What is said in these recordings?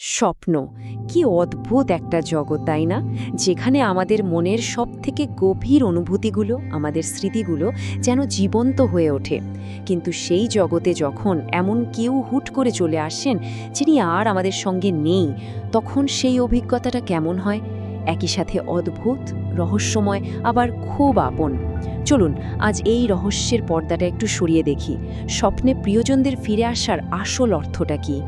স্বপ্ন। কি অদ্ভুত একটা জগৎ, তাই না? যেখানে আমাদের মনের সবথেকে গভীর অনুভূতিগুলো, আমাদের স্মৃতিগুলো যেন জীবন্ত হয়ে ওঠে। কিন্তু সেই জগতে যখন এমন কেউ হুট করে চলে আসেন, যিনি আর আমাদের সঙ্গে নেই, তখন সেই অভিজ্ঞতাটা কেমন হয়? একই সাথে অদ্ভুত, রহস্যময়, আবার খুব আপন। চলুন, আজ এই রহস্যের পর্দাটা একটু সরিয়ে দেখি। স্বপ্নে প্রিয়জনদের ফিরে আসার আসল অর্থটা কী?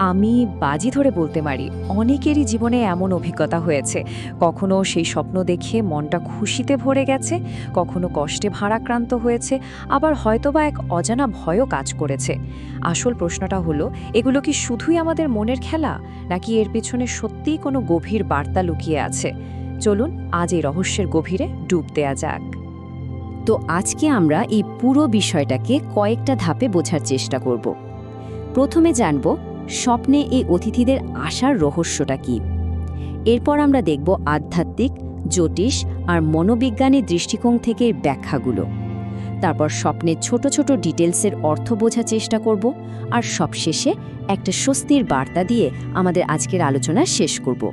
আমি বাজি ধরে বলতে পারি, অনেকেরই জীবনে এমন অভিজ্ঞতা হয়েছে। কখনো সেই স্বপ্ন দেখে মনটা খুশিতে ভরে গেছে, কখনো কষ্টে ভারাক্রান্ত হয়েছে, আবার হয়তোবা এক অজানা ভয়ও কাজ করেছে। আসল প্রশ্নটা হলো, এগুলো কি শুধুই আমাদের মনের খেলা, নাকি এর পিছনে সত্যিই কোনো গভীর বার্তা লুকিয়ে আছে? চলুন, আজ এই রহস্যের গভীরে ডুব দেয়া যাক। তো আজকে আমরা এই পুরো বিষয়টাকে কয়েকটা ধাপে বোঝার চেষ্টা করব। প্রথমে জানব স্বপ্নে এই অতিথিদের আসার রহস্যটা কি? এরপর আমরা দেখব আধ্যাত্মিক, জ্যোতিষ আর মনোবিজ্ঞানের দৃষ্টিকোণ থেকে ব্যাখ্যাগুলো। তারপর স্বপ্নের ছোট ছোট ডিটেলসের অর্থ বোঝার চেষ্টা করব আর সবশেষে একটা স্বস্তির বার্তা দিয়ে আমাদের আজকের আলোচনা শেষ করব।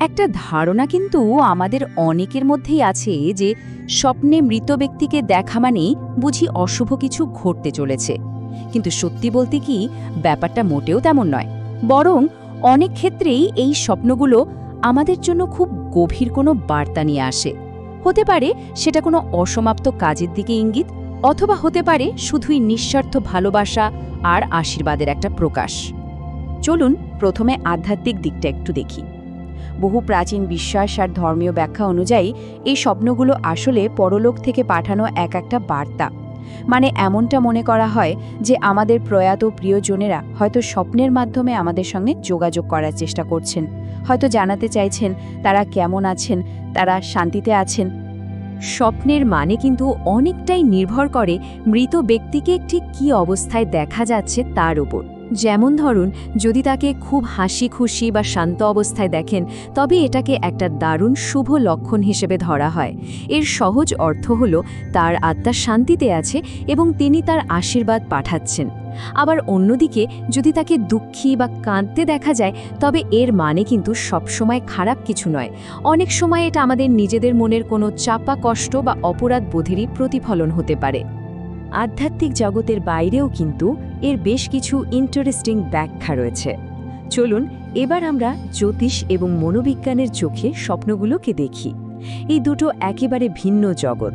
একটা ধারণা কিন্তু আমাদের অনেকের মধ্যেই আছে যে স্বপ্নে মৃত ব্যক্তিকে দেখা মানেই বুঝি অশুভ কিছু ঘটতে চলেছে। কিন্তু সত্যি বলতে কি, ব্যাপারটা মোটেও তেমন নয়। বরং অনেক ক্ষেত্রেই এই স্বপ্নগুলো আমাদের জন্য খুব গভীর কোনো বার্তা নিয়ে আসে। হতে পারে সেটা কোনো অসমাপ্ত কাজের দিকে ইঙ্গিত, অথবা হতে পারে শুধুই নিঃস্বার্থ ভালোবাসা আর আশীর্বাদের একটা প্রকাশ। চলুন প্রথমে আধ্যাত্মিক দিকটা একটু দেখি। বহু প্রাচীন বিশ্বাস আর ধর্মীয় ব্যাখ্যা অনুযায়ী এই স্বপ্নগুলো আসলে পরলোক থেকে পাঠানো এক একটা বার্তা। মানে এমনটা মনে করা হয় যে আমাদের প্রয়াত প্রিয়জনেরা হয়তো স্বপ্নের মাধ্যমে আমাদের সঙ্গে যোগাযোগ করার চেষ্টা করছেন। হয়তো জানাতে চাইছেন তারা কেমন আছেন, তারা শান্তিতে আছেন। স্বপ্নের মানে কিন্তু অনেকটাই নির্ভর করে মৃত ব্যক্তিকে ঠিক কী অবস্থায় দেখা যাচ্ছে তার উপর। যেমন ধরুন, যদি তাকে খুব হাসি খুশি বা শান্ত অবস্থায় দেখেন, তবে এটাকে একটা দারুণ শুভ লক্ষণ হিসেবে ধরা হয়। এর সহজ অর্থ হল, তার আত্মা শান্তিতে আছে এবং তিনি তার আশীর্বাদ পাঠাচ্ছেন। আবার অন্যদিকে, যদি তাকে দুঃখী বা কাঁদতে দেখা যায়, তবে এর মানে কিন্তু সবসময় খারাপ কিছু নয়। অনেক সময় এটা আমাদের নিজেদের মনের কোনো চাপা কষ্ট বা অপরাধ বোধেরই প্রতিফলন হতে পারে। আধ্যাত্মিক জগতের বাইরেও কিন্তু এর বেশ কিছু ইন্টারেস্টিং ব্যাখ্যা রয়েছে। চলুন, এবার আমরা জ্যোতিষ এবং মনোবিজ্ঞানের চোখে স্বপ্নগুলোকে দেখি। এই দুটো একেবারে ভিন্ন জগৎ।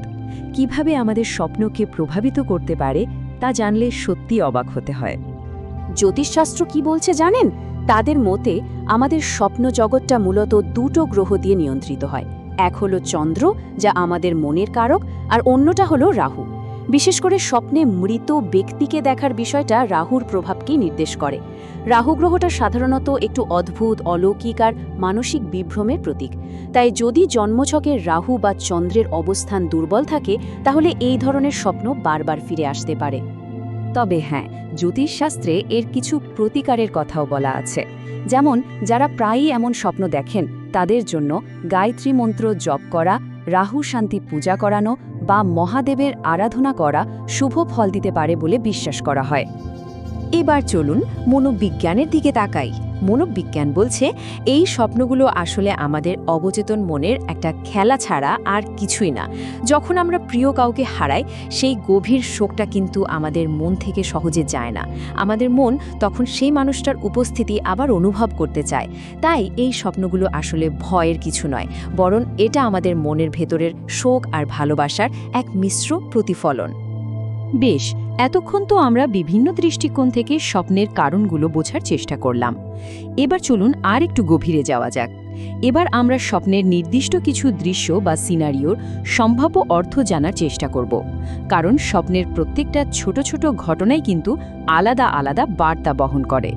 কীভাবে আমাদের স্বপ্নকে প্রভাবিত করতে পারে, তা জানলে সত্যি অবাক হতে হয়। জ্যোতিষশাস্ত্র কি বলছে জানেন? তাদের মতে, আমাদের স্বপ্ন জগৎটা মূলত দুটো গ্রহ দিয়ে নিয়ন্ত্রিত হয়। এক হলো চন্দ্র, যা আমাদের মনের কারক, আর অন্যটা হলো রাহু। বিশেষ করে স্বপ্নে মৃত ব্যক্তিকে দেখার বিষয়টা রাহুর প্রভাবকেই নির্দেশ করে। রাহু গ্রহটা সাধারণত একটু অদ্ভুত, অলৌকিক আর মানসিক বিভ্রমের প্রতীক। তাই যদি জন্মছকের রাহু বা চন্দ্রের অবস্থান দুর্বল থাকে, তাহলে এই ধরনের স্বপ্ন বারবার ফিরে আসতে পারে। তবে হ্যাঁ জ্যোতিষশাস্ত্রে এর কিছু প্রতিকারের কথাও বলা আছে। যেমন, যারা প্রায়ই এমন স্বপ্ন দেখেন তাদের জন্য গায়ত্রী মন্ত্র জপ করা, রাহু শান্তি পূজা করানো বা মহাদেবের আরাধনা করা শুভ ফল দিতে পারে বলে বিশ্বাস করা হয়। এবার চলুন মনোবিজ্ঞানের দিকে তাকাই। মনোবিজ্ঞান বলছে, এই স্বপ্নগুলো আসলে আমাদের অবচেতন মনের একটা খেলা ছাড়া আর কিছুই না। যখন আমরা প্রিয় কাউকে হারাই, সেই গভীর শোকটা কিন্তু আমাদের মন থেকে সহজে যায় না। আমাদের মন তখন সেই মানুষটার উপস্থিতি আবার অনুভব করতে চায়। তাই এই স্বপ্নগুলো আসলে ভয়ের কিছু নয়, বরং এটা আমাদের মনের ভেতরের শোক আর ভালোবাসার এক মিশ্র প্রতিফলন। বেশ এতক্ষণ তো আমরা বিভিন্ন দৃষ্টিকোণ থেকে স্বপ্নের কারণগুলো বোঝার চেষ্টা করলাম। এবার চলুন আর একটু গভীরে যাওয়া যাক। এবার আমরা স্বপ্নের নির্দিষ্ট কিছু দৃশ্য বা সিনারিওর সম্ভাব্য অর্থ জানার চেষ্টা করব। কারণ স্বপ্নের প্রত্যেকটা ছোট ছোট ঘটনাই কিন্তু আলাদা আলাদা বার্তা বহন করে।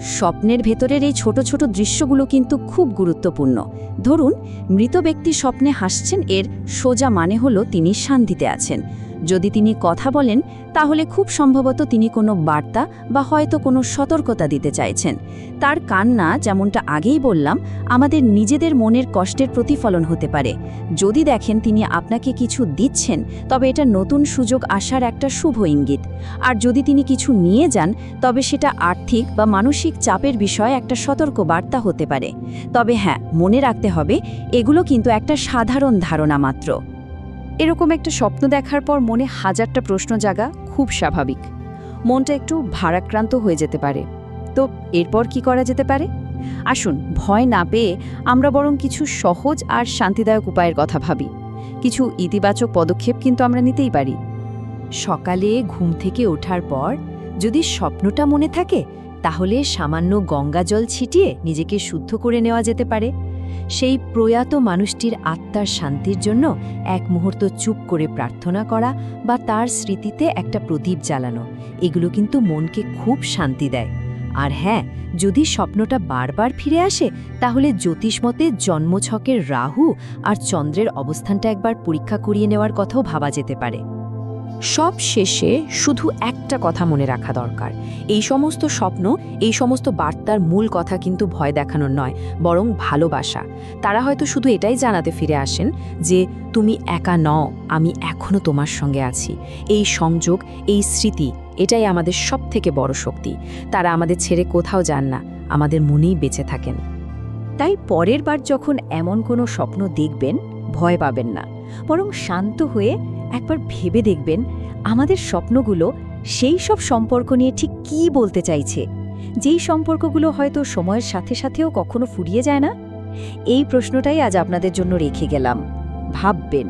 স্বপ্নের ভেতরের এই ছোট ছোট দৃশ্যগুলো কিন্তু খুব গুরুত্বপূর্ণ। ধরুন, মৃত ব্যক্তি স্বপ্নে হাসছেন, এর সোজা মানে হলো তিনি শান্তিতে আছেন। যদি তিনি কথা বলেন, তাহলে খুব সম্ভবত তিনি কোনো বার্তা বা হয়তো কোনো সতর্কতা দিতে চাইছেন। তার কান্না যেমনটা আগেই বললাম, আমাদের নিজেদের মনের কষ্টের প্রতিফলন হতে পারে। যদি দেখেন তিনি আপনাকে কিছু দিচ্ছেন, তবে এটা নতুন সুযোগ আসার একটা শুভ ইঙ্গিত। আর যদি তিনি কিছু নিয়ে যান, তবে সেটা আর্থিক বা মানসিক চাপের বিষয়ে একটা সতর্ক বার্তা হতে পারে। তবে হ্যাঁ মনে রাখতে হবে, এগুলো কিন্তু একটা সাধারণ ধারণা মাত্র। এরকম একটা স্বপ্ন দেখার পর মনে হাজারটা প্রশ্ন জাগা খুব স্বাভাবিক। মনটা একটু ভারাক্রান্ত হয়ে যেতে পারে। তো এরপর কি করা যেতে পারে? আসুন, ভয় না পেয়ে আমরা বরং কিছু সহজ আর শান্তিদায়ক উপায়ের কথা ভাবি। কিছু ইতিবাচক পদক্ষেপ কিন্তু আমরা নিতেই পারি। সকালে ঘুম থেকে ওঠার পর যদি স্বপ্নটা মনে থাকে, তাহলে সামান্য গঙ্গা জল ছিটিয়ে নিজেকে শুদ্ধ করে নেওয়া যেতে পারে। সেই প্রয়াত মানুষটির আত্মার শান্তির জন্য এক মুহূর্ত চুপ করে প্রার্থনা করা বা তার স্মৃতিতে একটা প্রদীপ জ্বালানো, এগুলো কিন্তু মনকে খুব শান্তি দেয়। আর হ্যাঁ যদি স্বপ্নটা বারবার ফিরে আসে, তাহলে জ্যোতিষমতে জন্মছকের রাহু আর চন্দ্রের অবস্থানটা একবার পরীক্ষা করিয়ে নেওয়ার কথাও ভাবা যেতে পারে। সব শেষে শুধু একটা কথা মনে রাখা দরকার। এই সমস্ত স্বপ্ন, এই সমস্ত বার্তার মূল কথা কিন্তু ভয় দেখানোর নয়, বরং ভালোবাসা। তারা হয়তো শুধু এটাই জানাতে ফিরে আসেন যে, তুমি একা নও, আমি এখনও তোমার সঙ্গে আছি। এই সংযোগ, এই স্মৃতি, এটাই আমাদের সব থেকে বড় শক্তি। তারা আমাদের ছেড়ে কোথাও যান না, আমাদের মনেই বেঁচে থাকেন। তাই পরের বার যখন এমন কোনো স্বপ্ন দেখবেন, ভয় পাবেন না। বরং শান্ত হয়ে একবার ভেবে দেখবেন আমাদের স্বপ্নগুলো সেই সব সম্পর্ক নিয়ে ঠিক কি বলতে চাইছে। যেই সম্পর্কগুলো হয়তো সময়ের সাথে সাথেও কখনো ফুরিয়ে যায় না। এই প্রশ্নটাই আজ আপনাদের জন্য রেখে গেলাম। ভাববেন।